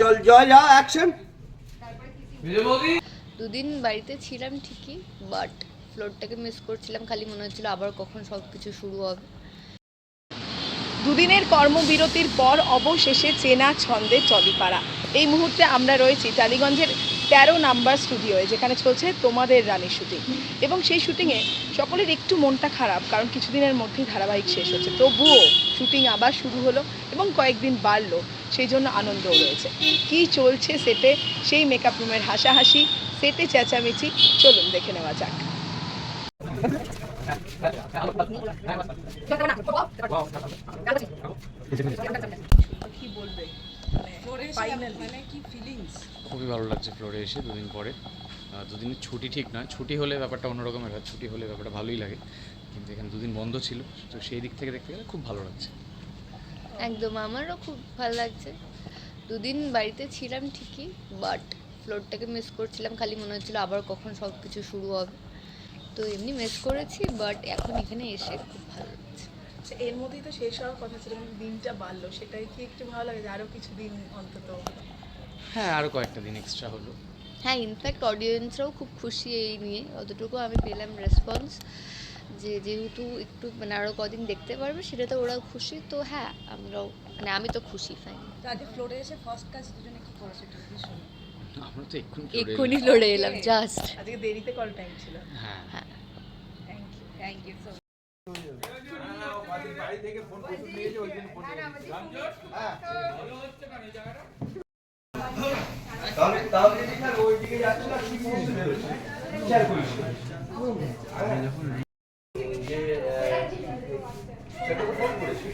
চল জয় অ্যাকশন দুদিন বাড়িতে ছিলাম ঠিকই বাট ফ্লোরটাকে মিস করছিলাম খালি মনে হচ্ছিল আবার কখন সব কিছু শুরু হবে। দুদিনের কর্মবিরতির পর অবশেষে চেনা ছন্দে চলিপাড়া। এই মুহূর্তে আমরা রয়েছি টালিগঞ্জের তেরো নাম্বার স্টুডিওয়ে, যেখানে চলছে তোমাদের রানী শুটিং এবং সেই শুটিংয়ে সকলের একটু মনটা খারাপ, কারণ কিছুদিনের মধ্যেই ধারাবাহিক শেষ হচ্ছে। তবুও শুটিং আবার শুরু হলো এবং কয়েকদিন বাড়লো, সেই জন্য আনন্দও রয়েছে। কী চলছে সেটে? সেই মেকআপ রুমের হাসাহাসি, সেটে চেঁচামেচি, চলুন দেখে নেওয়া যাক। কি বলবে? খুবই ভালো লাগছে ফ্লোরে এসে দুদিন পরে। দুদিনের ছুটি ঠিক নয়। ছুটি হলে ব্যাপারটা অন্যরকমের হয়। ছুটি হলে ব্যাপারটা ভালোই লাগে। কিন্তু এখানে দুদিন বন্ধ ছিল। তো সেই দিক থেকে দেখতে গেলে খুব ভালো লাগছে। একদম আমারও খুব ভালো লাগছে। দুদিন বাড়িতে ছিলাম ঠিকই বাট ফ্লোরটাকে মিস করছিলাম। খালি মনে হচ্ছিল আবার কখন সব কিছু শুরু হবে। তো এমনি মিস করেছি বাট এখন এখানে এসে খুব ভালো লাগছে। এর মধ্যেই তো শেষ হওয়ার কথা ছিল কিন্তু দিনটা বাড়লো। সেটাই কি একটু ভালো লাগে যে আরও কিছুদিন অন্তত? হ্যাঁ আরও কয়েকটা দিন এক্সট্রা হলো। হ্যাঁ ইনফ্যাক্ট অডিয়েন্সরাও খুব খুশি এই নিয়ে। অতটুকু আমি পেলাম রেসপন্স যে যেহেতু একটু মানে আরও কদিন দেখতে পারবে সেটাতে ওরাও খুশি। তো হ্যাঁ আমরাও মানে আমি তো খুশি ফাইন তো আজকে ফ্লোরে এসে ফার্স্ট কাজ দুজনে কি করেছ একটু যদি শুনি। আমরা তো এক্ষুনি। লড়ে এলাম। জাস্ট আজকে দেরিতে কল টাইম ছিল। হ্যাঁ। Thank you thank you so তাহলে তাহলে ওই দিকে যাচ্ছে না কি বলতে বেরোচ্ছে বিচার করিস যে আহ, সেটা ফোন করেছি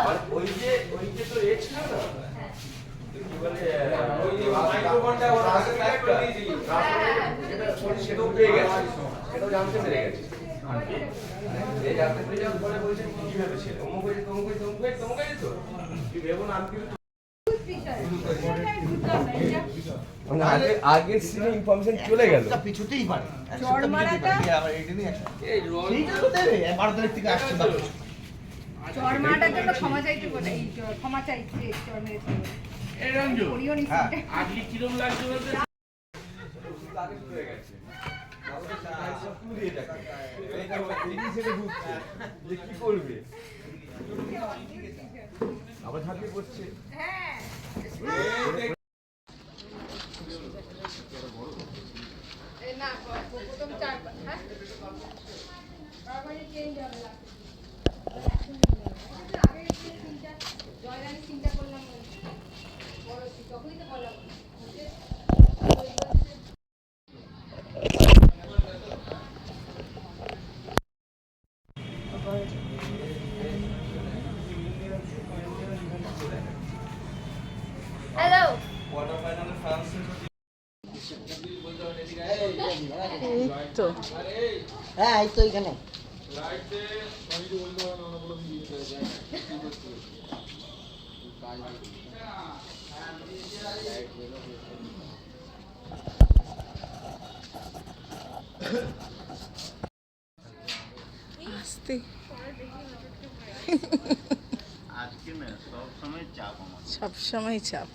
আর ওই যে ওই যে তো এ ছিল না কি বলে ওই যে মাইক্রোফোনটা ওর হাতে টাইপ করে দিয়েছিলি সেটা সেটাও পেয়ে গেছে। সেটাও জানতে পেরে গেছে। মানে আগে আগের সিনে ইনফরমেশন চলে গেল। পিছুতেই পারে। বারো তারিখ থেকে আসছে ক্ষমা চাইতে বলে। ক্ষমা চাইছে চর মেরেছে। করিও কি করবে আবার ঝাঁপিয়ে পড়ছে হ্যাঁ। হবে আগে তিনটা জয়রানি এই তো হ্যাঁ এই তো এখানে। আসতে। আজকে না সব সময় চাপ সব সময় চাপ।